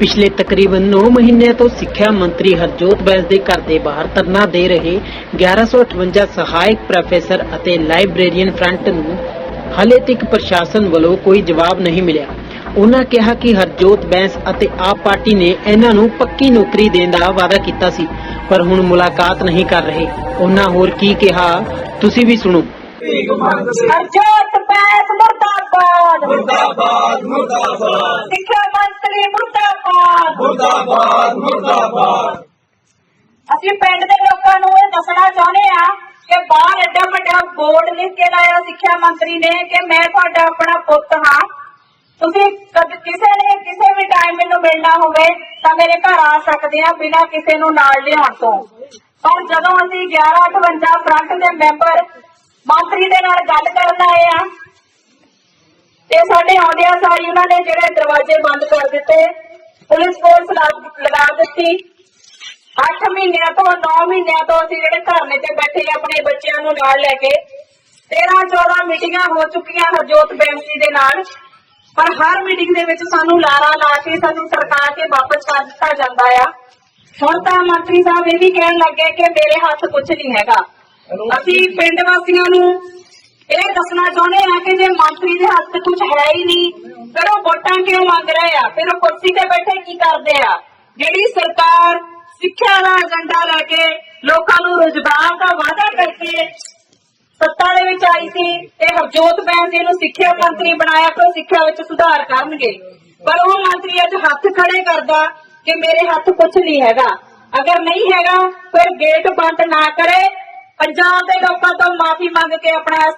ਪਿਛਲੇ ਤਕਰੀਬਨ 9 ਮਹੀਨਿਆਂ ਤੋਂ ਸਿੱਖਿਆ ਮੰਤਰੀ ਹਰਜੋਤ ਬੈਂਸ ਦੇ ਘਰ ਦੇ ਬਾਹਰ ਧਰਨਾ ਦੇ ਰਹੇ 1158 ਸਹਾਇਕ ਪ੍ਰੋਫੈਸਰ ਅਤੇ ਲਾਇਬ੍ਰੇਰੀਅਨ ਫਰੰਟ ਨੂੰ ਹਾਲੇ ਤੱਕ ਪ੍ਰਸ਼ਾਸਨ ਵੱਲੋਂ ਕੋਈ ਜਵਾਬ ਨਹੀਂ ਮਿਲਿਆ। ਉਹਨਾਂ ਕਿਹਾ ਕਿ ਹਰਜੋਤ ਬੈਂਸ ਅਤੇ ਆਪ ਪਾਰਟੀ ਨੇ ਇਹਨਾਂ ਨੂੰ ਪੱਕੀ ਨੌਕਰੀ ਦੇਣ ਦਾ ਵਾਅਦਾ ਕੀਤਾ ਸੀ, ਪਰ ਹੁਣ ਮੁਲਾਕਾਤ ਨਹੀਂ ਕਰ ਰਹੇ। ਉਹਨਾਂ ਹੋਰ ਕੀ ਕਿਹਾ, ਤੁਸੀਂ ਵੀ ਸੁਣੋ। ਹਰਜੋਤ ਬੈਸ ਮੁਰਦਾਬਾਦ। ਮੁਰਦਾਬਾਦ ਮੁਰਦਾਬਾਦ। ਸਿੱਖਿਆ ਮੁਰਦਾਬਾਦ ਮੁਰਦਾਬਾਦ। ਅਸੀਂ ਪਿੰਡ ਦੇ ਲੋਕਾਂ ਨੂੰ ਇਹ ਦੱਸਣਾ ਚਾਹੁੰਦੇ ਆ ਕਿ ਬਾਹਰ ਐਡਾ ਵੱਡਾ ਬੋਰਡ ਲਿਖ ਕੇ ਲਾਇਆ ਸਿੱਖਿਆ ਮੰਤਰੀ ਨੇ ਕਿ ਮੈਂ ਤੁਹਾਡਾ ਆਪਣਾ ਪੁੱਤ ਹਾਂ। ਤੁਸੀਂ ਕਦ, ਕਿਸੇ ਨੇ, ਕਿਸੇ ਵੀ ਟਾਈਮ ਮੈਨੂੰ ਮਿਲਣਾ ਹੋਵੇ ਤਾਂ ਮੇਰੇ ਘਰ ਆ ਸਕਦੇ ਆ ਬਿਨਾਂ ਕਿਸੇ ਨੂੰ ਨਾਲ ਲਿਆਉਣ ਤੋਂ। ਪਰ ਜਦੋਂ ਅਸੀਂ 1158 ਫਰੰਟ ਦੇ ਮੈਂਬਰ ਮੰਤਰੀ ਦੇ ਨਾਲ ਗੱਲ ਕਰਨ ਆਏ ਆ ਤੇ ਸਾਡੇ ਆਉਂਦਿਆਂ ਸਾਰੀ ਉਹਨਾਂ ਨੇ ਜਿਹੜੇ ਦਰਵਾਜ਼ੇ ਬੰਦ ਕਰ ਦਿੱਤੇ। ਪੁਲਿਸ ਫੋਰਸ ਲਾ- ਲਗਾ ਦਿੱਤੀ। 8 ਮਹੀਨਿਆਂ ਤੋਂ 9 ਮਹੀਨਿਆਂ ਤੋਂ ਅਸੀਂ ਜਿਹੜੇ ਧਰਨੇ ਤੇ ਬੈਠੇ ਆਪਣੇ ਬੱਚਿਆਂ ਨੂੰ ਨਾਲ ਲੈ ਕੇ 13 14 ਮੀਟਿੰਗਾਂ ਹੋ ਚੁੱਕੀਆਂ ਹਰਜੋਤ ਬੈਂਸੀ ਦੇ ਨਾਲ। ਪਰ ਹਰ ਮੀਟਿੰਗ ਦੇ ਵਿੱਚ ਸਾਨੂੰ ਲਾਰਾ ਲਾ ਕੇ, ਸਾਨੂੰ ਸਰਕਾਰ ਕੇ ਵਾਪਸ ਕਰ ਦਿੱਤਾ ਜਾਂਦਾ ਆ। ਹੁਣ ਤਾਂ ਮੰਤਰੀ ਸਾਹਿਬ ਇਹ ਵੀ ਕਹਿਣ ਲੱਗੇ ਕਿ ਮੇਰੇ ਹੱਥ ਕੁਝ ਨਹੀਂ ਹੈਗਾ। ਅਸੀਂ ਪਿੰਡ ਵਾਸੀਆਂ ਨੂੰ ਇਹ ਦੱਸਣਾ ਚਾਹੁੰਦੇ ਆ ਕਿ ਜੇ ਮੰਤਰੀ ਦੇ ਹੱਥ ਕੁਝ ਹੈ ਹੀ ਨਹੀਂ ਫਿਰ ਉਹ ਵੋਟਾਂ ਕਿਉਂ ਮੰਗ ਰਹੇ ਆ? ਫਿਰ ਉਹ ਕੁਰਸੀ ਤੇ ਬੈਠੇ ਕੀ ਕਰਦੇ ਆ? ਜਿਹੜੀ ਸਰਕਾਰ ਸਿੱਖਿਆ ਦਾ ਏਜੰਡਾ ਲੈ ਕੇ ਲੋਕਾਂ ਨੂੰ ਰੁਜ਼ਗਾਰ ਦਾ ਵਾਅਦਾ ਕਰਕੇ ਸੱਤਾ ਦੇ ਵਿੱਚ ਆਈ ਸੀ ਤੇ ਹਰਜੋਤ ਬੈਂਸ ਇਹਨੂੰ ਸਿੱਖਿਆ ਮੰਤਰੀ ਬਣਾਇਆ ਕਿ ਉਹ ਸਿੱਖਿਆ ਵਿੱਚ ਸੁਧਾਰ ਕਰਨਗੇ। ਪਰ ਉਹ ਮੰਤਰੀ ਅੱਜ ਹੱਥ ਖੜੇ ਕਰਦਾ ਕਿ ਮੇਰੇ ਹੱਥ ਕੁਝ ਨਹੀਂ ਹੈਗਾ। ਅਗਰ ਨਹੀਂ ਹੈਗਾ, ਫਿਰ ਗੇਟ ਬੰਦ ਨਾ ਕਰੇ। ਪੰਜਾਬ ਦੇ ਲੋਕਾਂ ਤੋਂ ਮਾਫੀ ਮੰਗ ਕੇ ਆਪਣਾ